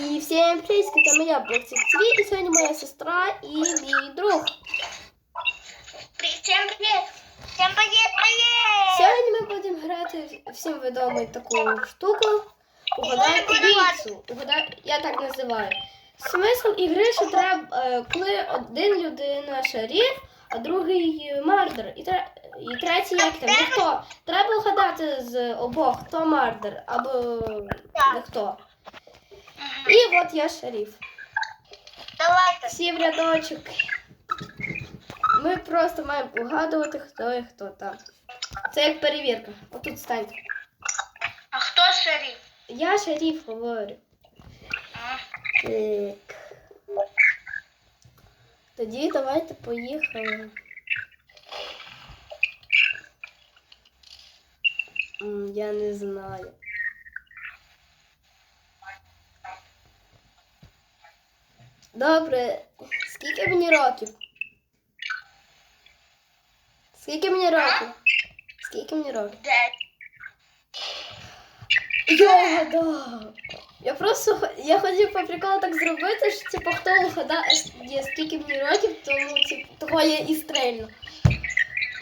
І всім привіт, це моя Блоксик ТВ, і сьогодні моя сестра і мій друг. Всем привет! Всем привет, привет! Сьогодні ми будемо грати всім відому таку штуку. Угадай убійцу. Угадай, я так називаю. Смисл ігри, що треба, е, коли один людина шарів, а другий мардер. І, тре- і третій як там, ніхто. Треба угадати з обох, хто мардер або не хто. І от я шаріф. Давайте. Всі в рядочок. Ми просто маємо угадувати, хто і хто там. Це як перевірка. Отут станьте. А кто шериф? Я шеріф говорю. Так. Тоді давайте поїхали. Я не знаю. Добре, скільки мені років? Скільки мені років? Скільки мені років? Дед. Я. Я просто я хотів по приколу так зробити, що типу хто вгадає, скільки мені років, тому типу, того я і стрельну.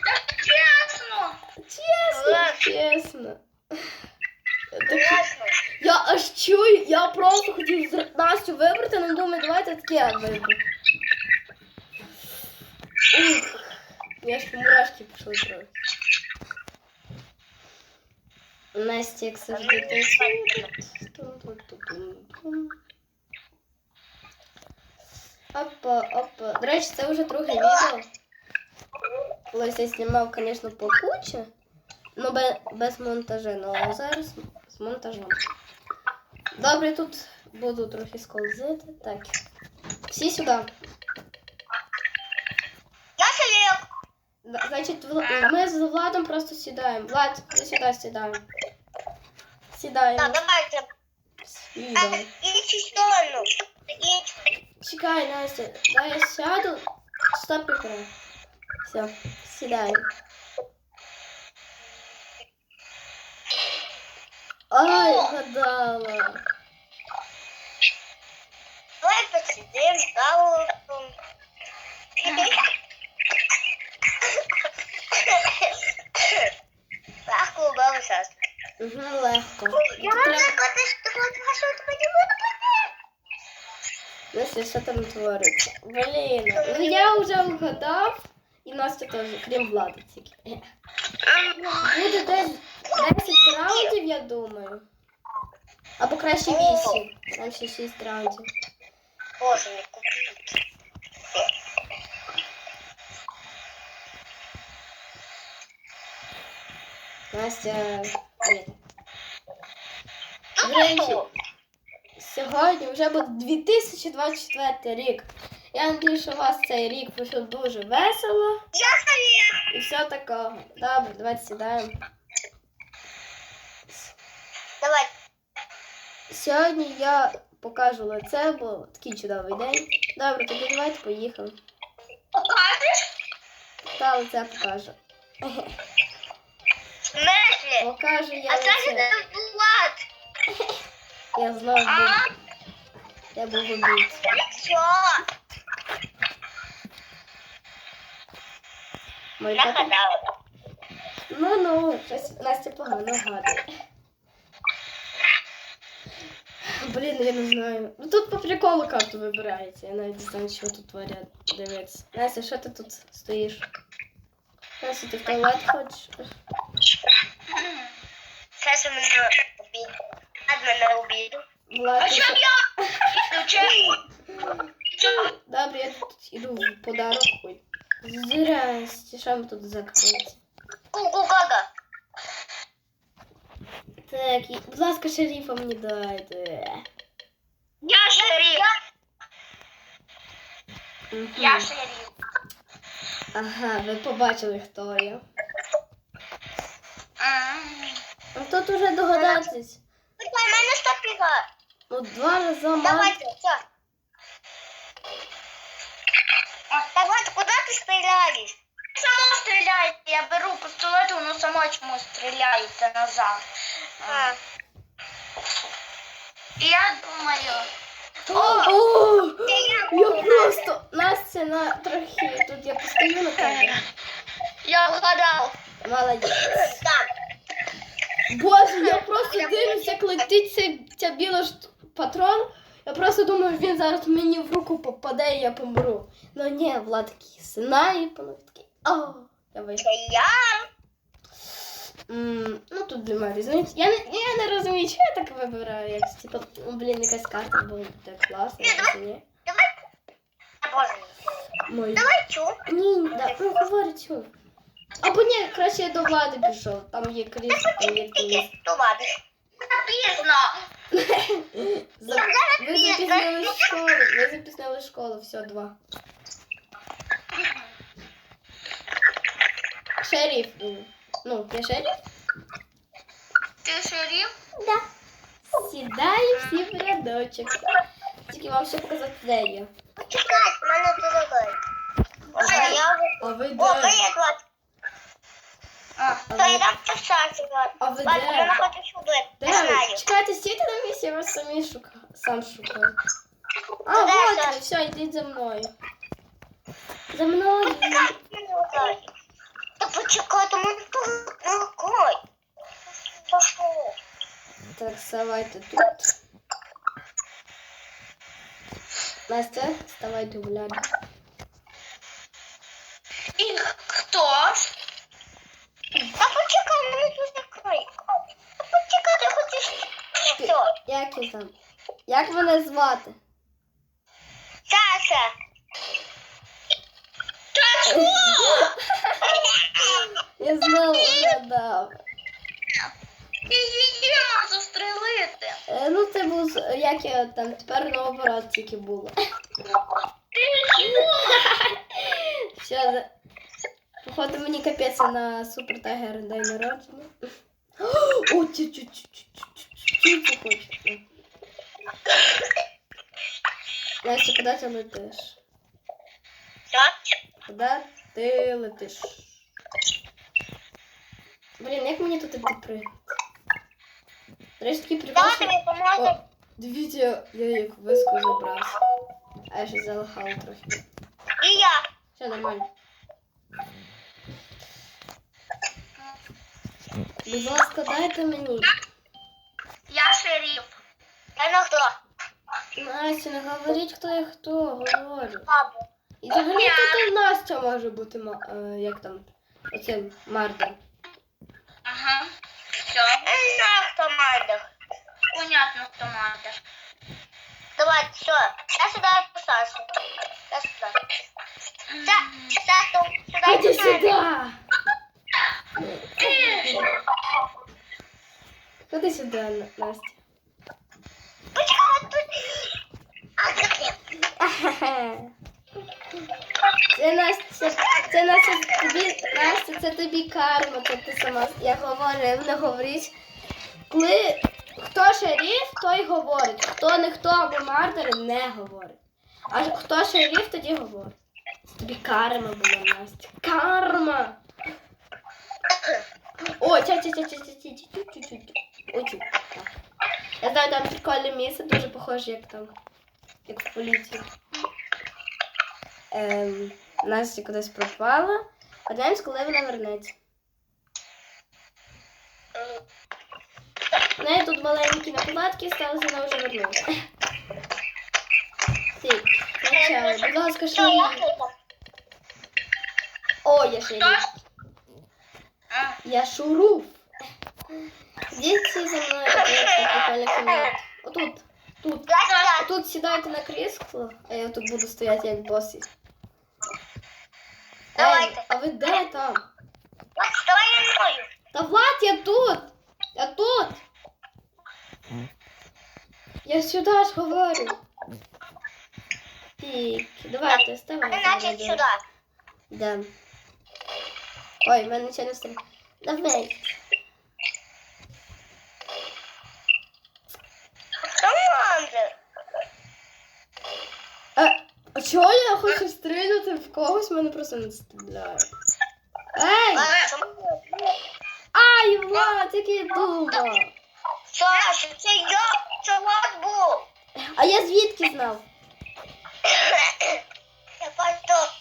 Так честно. Чесно, чесно. Так, чую, я просто хотів Настю вибрати, але думаю, давайте таке виберу. Ух, я ж по мурашки пішли трохи. Настя, як завжди, танцює. Опа, опа. До речі, це вже друге відео. Колись я знімав, звісно, по кучі, ну без, монтажу, ну а зараз з монтажем. Добре, тут буду трохи скользити. Так. Всі сюди. Я шериф. Да, Значить, Вла- ми з Владом просто сідаємо. Влад, ми сюди сідаємо. Да, Сідаємо. давайте. Сідаємо. Идите в сторону. Идите. Чекай, Настя, дай я сяду. Стоп, ігра. Все, сідаємо. Ай, гадала. Давай посидим, голову. Легко убавил сейчас. Угу, легко. Я Тут треба- ты что ты не буду Настя, що там твориться? Блін, ну я вже вгадав. І Настя теж, крім влади тільки. Буде десь 10 раундів, я думаю. Або краще 8. Там ще 6 раундів. Боже, не купить. Настя. Ні. До речі, сьогодні вже буде 2024 рік. Я надію, що у вас цей рік пройшов дуже весело Я шериф. і все такого. Добре, давайте сідаємо. Давай. Сьогодні я покажу лице, бо такий чудовий день. Добре, тоді давайте поїхали. Покажешь? Та лице покажу. В? Покажу я А как лице. это Влад? Я знову був. Я був убійця. Мой Я гадала. Ну ну, щось Настя погано гадає. Блін, я не знаю. Ну тут по приколу карту вибирається. Я навіть не знаю, що тут творять. Дивиться. Настя, що ти тут стоїш? Настя, ти в туалет хочеш? Сейчас у меня убит. Ад мене убил. Влад, А ти що що? я? Включай. Добре, я тут іду в подарок. Ой. Здрасте, що ми тут закриті? Так, будь ласка, шерифа мені дайте. Я шериф. Мгм. Я шериф. Ага, ви побачили, хто я. Ну тут уже догадатись. Почекай, мене стопіга. Ну, два рази мав. Давайте, все. Давайте, куди ти стріляєш? Само стріляєте, я беру пістолет, воно само чому стріляється назад. А. Я думаю, О, Це я просто Настя на трохи. Тут я постою на тебе. Я вгадав. Молодець. Так. Боже, я просто дивлюся, як летить цей, ця біла ж патрон. Я просто думаю, він зараз мені в руку попаде і я помру. Ну ні, Влад такий снайпер, такий. О, я. Це я. М, Ну тут немає різниці. Я не, я не розумію, чого я так вибираю. Як, типу, ну, блін, якась карта була так класна, ні. Давай. А, Боже. Давай чу. Ні, да, ну говори цю. Або ні, краще я до влади пішов. Там є кріс, там є кріс. Тільки тумани. Пізно. За... Ви запізнили школу, ви запізнили школу, все, два. Шериф. Ну, ти шериф? Ти шериф? Да. Сідаю всі в рядочок. Тільки вам ще показати, де я. Почекай, в мене дорогой. Ой, я вже... А ви де? привіт, Влад. А То я там часати, а ви Влад, я хочу. Де Не знаю. Чекайте, стійте на місці, я вас самі шука... сам шукаю. А, Де вот все, йдіть за мною. За мною. Почекай, мене ударить. Та почекай, то мене дорогой. Та? Так, вставайте тут. Настя, вставайте ляді. І хто? Та почекай, мене тут закрий. Та почекай, я хочу... Що? Як я там? Як мене звати? Саша. Та що? Я знову вгадав. Її застрелити. Е, Ну, це був, з- як я там, тепер наоборот тільки було. Все, за... походу мені капець на супер тайгер день народження. О, ті ті ті хочеться. Настя, куди ти летиш? Що? Куди ти летиш? Блін, як мені тут припригнути? До речі, такий прикол, Давай що... тобі поможу. О, дивіться, я як виску забрався. А я ще залахала трохи. І я. Все нормально. Будь ласка, дайте мені. Я шериф. Я на хто? Настя, не говоріть, хто я хто, говорю. І взагалі тут і Настя може бути, е, як там, оцим Мардом. да. На автоматах. Понятно, автоматах. Давайте, все. Я сюда отпускаю. Я сюда. Да, Сашу, сюда. Иди сюда. Ходи сюда, Настя. Почему ты? А, как я? Це Настя, це Настя тобі, Настя, це тобі карма, це ти сама. Я говорю, не говорить. Коли хто шериф, той говорить. Хто не хто або мардер, не говорить. А хто шериф, тоді говорить. Тобі карма була, Настя. Карма! О, тя тя тя тя тя тя тя тя тя. Так. Я знаю, там прикольне місце, дуже похоже, як там, як в поліції. Ем, Настя кудись пропала. Подивимось, коли вона вернеться. В неї тут маленькі накладки, сталося, вона вже вернулася. Так, почали. Будь ласка, Все, я О, я шериф. Я шуруф. Здесь всі за мною такі прикольні кімнати. Отут. Тут. Я сюда. Тут сідайте на крісло, а я тут буду стояти як бос. Ей, а ви де там? Вот, давай я мною. Та Влад, я тут! Я тут! Я сюди ж говорю. Так, давайте, ставай. Значит, сюда. Да. Ой, в мене нічого не встає. Давай. Команда. А, а чого я хочу в когось, мене просто не стріляє. Ей! Ай, Влад, який дума! Саша, це я, Влад був. А я звідки знав? Я просто...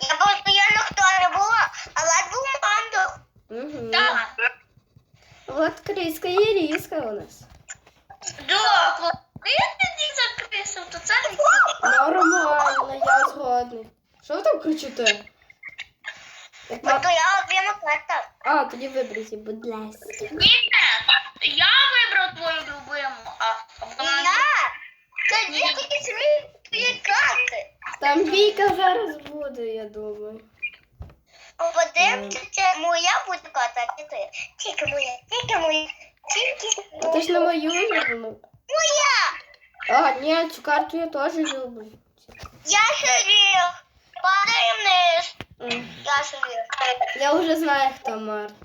Я просто я ніхто не була, а вас був мандо. Угу. Так. Вот Криска і Ріска у нас. Да, коли ти не закрисив, то це не Нормально, я згодний. Що ви там кричите? То я об'ємна карта. А, тоді виберіть, будь ласка. Ні, я вибрав твою любиму, а вона... Я? Тільки свої твої карти. Там бійка зараз буде, я думаю. Подивимося, це моя буде карта, а не ти. Тільки моя, тільки моя, тільки А ти ж на мою любимо. моя. А, ні, цю карту я теж люблю. Я шериф. Я вже знаю, хто мартир.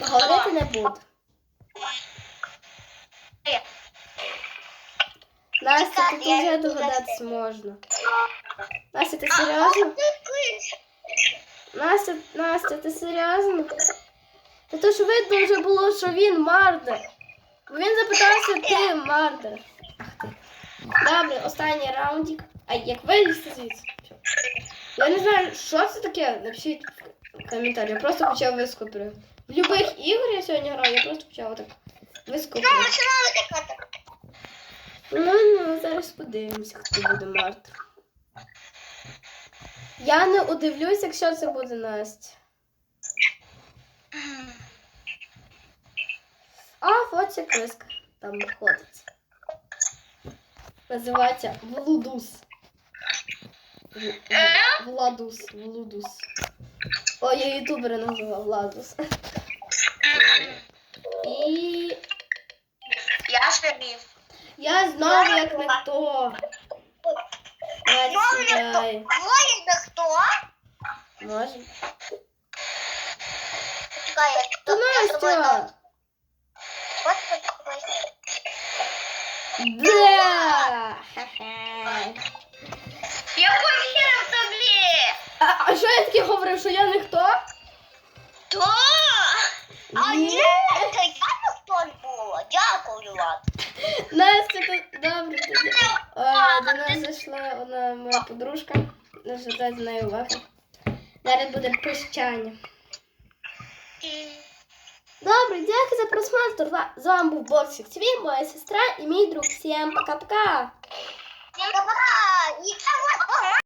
Говорити не буду. Настя, тут вже догадатись можна. Настя, ти серйозно? Настя, Настя, ти серйозно? Та то ж видно вже було, що він мардер. Бо він запитався, ти мардер. Ах ти. Добре, останній раундик. А як вилізти звідси? Я не знаю, що це таке. Напишіть в коментарі. Я просто почав вископити. В любих ігор я сьогодні граю, я просто почав так вископити. Ну. Ну, зараз подивимося, хто буде мартир. Я не удивлюсь, якщо це буде Настя. А, от ця криска там знаходиться. Називається Влудус. В- Владус, Влудус. О, я ютубера називав Владус. І Я шериф. я знав, як ніхто. Настя, Знову ніхто. Двоє ніхто. Може. Чекай, я Настя! Да! Ха-ха. Я повірив тобі. А, а що я таке говорив, що я ніхто? То. А ні, це я ніхто не було. Дякую вам. Настя, ти добре тоді. Е, До нас зайшла одна моя подружка. Не звертайте на неї уваги. Зараз буде прощання. Добре, дякую за просмотр. З вами був Боксик ТВ, моя сестра і мій друг. Всім пока-пока.